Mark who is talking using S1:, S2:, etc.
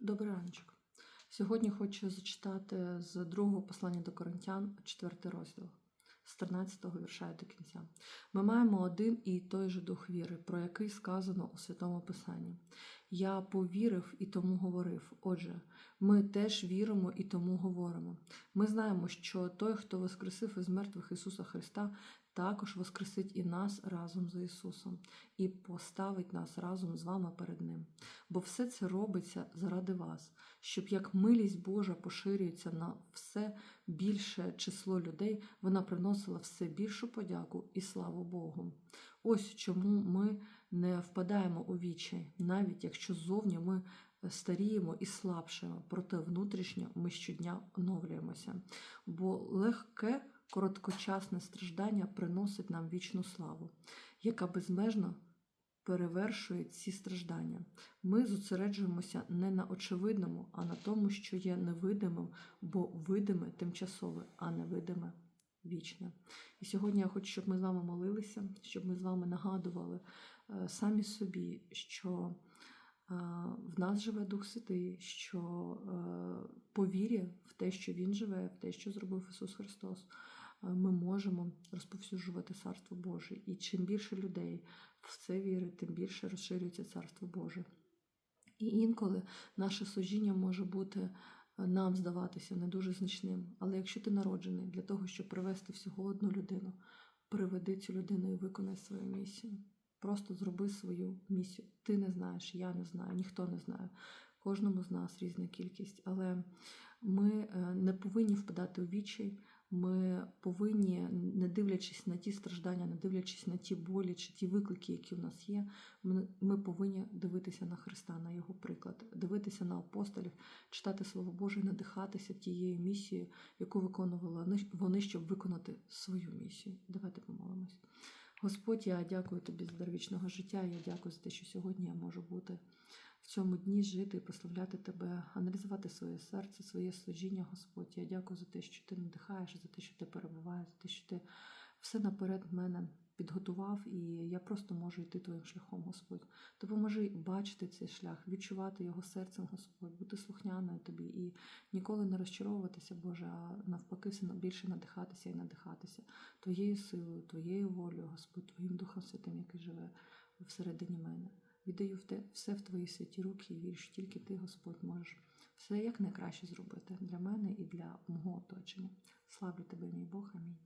S1: Добрий раночок. Сьогодні хочу зачитати з другого послання до Коринтян, четвертий розділ, з 13 вірша до кінця. Ми маємо один і той же дух віри, про який сказано у Святому Писанні. Я повірив і тому говорив. Отже, ми теж віримо і тому говоримо. Ми знаємо, що той, хто воскресив із мертвих Ісуса Христа, також воскресить і нас разом з Ісусом, і поставить нас разом з вами перед Ним. Бо все це робиться заради вас, щоб як милість Божа поширюється на все більше число людей, вона приносила все більшу подяку і славу Богу. Ось чому ми не впадаємо у вічай, навіть якщо зовні ми старіємо і слабшимо, проте внутрішньо ми щодня оновлюємося. Бо легке, короткочасне страждання приносить нам вічну славу, яка безмежно перевершує ці страждання. Ми зосереджуємося не на очевидному, а на тому, що є невидимим, бо видиме тимчасове, а невидиме вічне. І сьогодні я хочу, щоб ми з вами молилися, щоб ми з вами нагадували е, самі собі, що е, в нас живе Дух Святий, що е, по вірі в те, що Він живе, в те, що зробив Ісус Христос, ми можемо розповсюджувати Царство Боже. І чим більше людей в це вірить, тим більше розширюється Царство Боже. І інколи наше служіння може бути нам здаватися не дуже значним. Але якщо ти народжений для того, щоб привести всього одну людину, приведи цю людину і виконай свою місію. Просто зроби свою місію. Ти не знаєш, я не знаю, ніхто не знає. Кожному з нас різна кількість, але ми е, не повинні впадати у відчай. Ми повинні, не дивлячись на ті страждання, не дивлячись на ті болі чи ті виклики, які в нас є, ми, повинні дивитися на Христа, на Його приклад, дивитися на апостолів, читати Слово Боже, надихатися тією місією, яку виконували вони- щоб виконати свою місію. Давайте помолимось. Господь, я дякую тобі за дар вічного життя. Я дякую за те, що сьогодні я можу бути в цьому дні жити і прославляти тебе, аналізувати своє серце, своє служіння, Господь. Я дякую за те, що ти надихаєш, за те, що ти перебуваєш, за те, що ти все наперед мене підготував, і я просто можу йти твоїм шляхом, Господь. Допоможи бачити цей шлях, відчувати його серцем, Господь, бути слухняною тобі і ніколи не розчаровуватися, Боже, а навпаки, все більше надихатися і надихатися Твоєю силою, Твоєю волею, Господь, Твоїм Духом Святим, який живе всередині мене. Віддаю все в твої святі руки і вірш, тільки ти, Господь, можеш все як найкраще зробити для мене і для мого оточення. Славлю тебе, мій Бог. Амінь.